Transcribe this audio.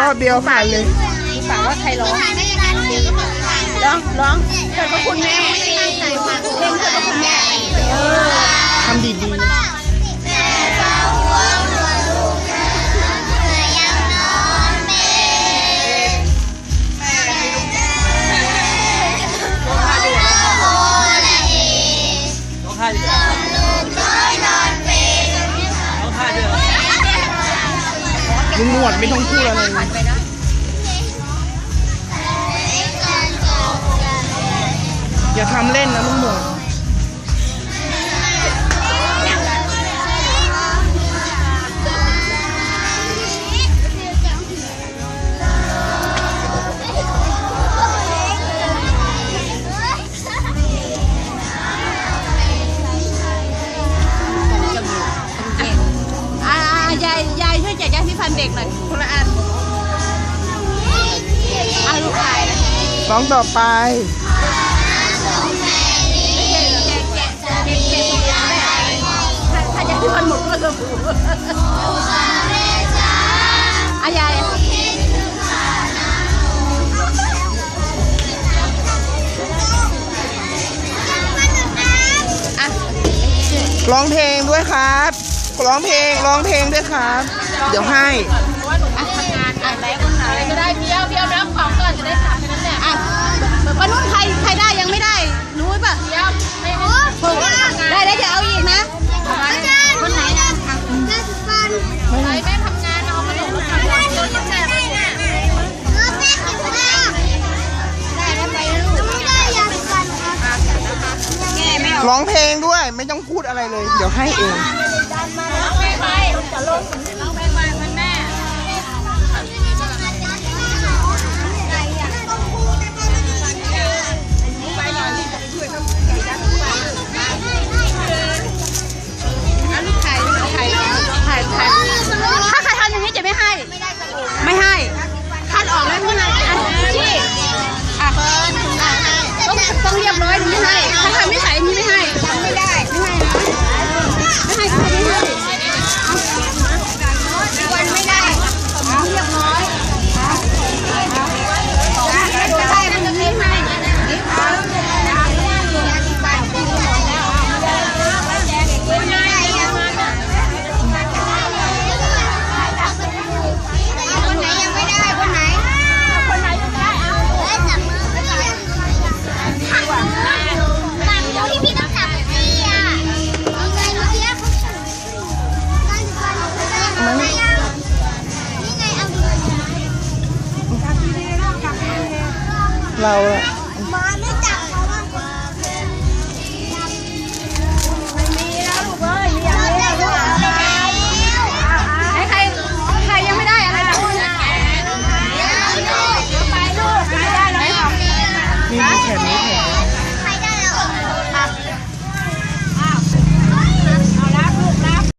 รอบเดียวผ่านเลยฝากว่าใครร้องถ่ายไม่ทันเดี๋ยวก็บอกถ่ายร้องร้องเกิดพระคุณแม่เพลงเกิดพระคุณแม่ ลุงหนวดไม่ต้องพูดอะไรเลยอย่าทำเล่นนะลุงหนวด ด็กหน่อยคนละอันเอาลูกชายนะร้องต่อไปถ้ายาสีฟันหมดก็จะผูอายายอะร้องเพลงด้วยครับ ร้องเพลง ร้องเพลงด้วยครับ เดี๋ยวให้อะทำงานอะไหนคนไหนก็ได้เพียวเพียวรับของก่อนจะได้ถามแค่นั้นแหละอะป้านุ่นใครใครได้ยังไม่ได้รู้ป่ะเพียวไม่ไม่ได้ได้จะเอาอีกนะคนไหนนะไปแม่ทำงานเอาขนมมาทำร้านเยอะแยะไปเนี่ยร้องเพลงด้วยไม่ต้องพูดอะไรเลย เดี๋ยวให้เองร้องเพลงไปจะลง เร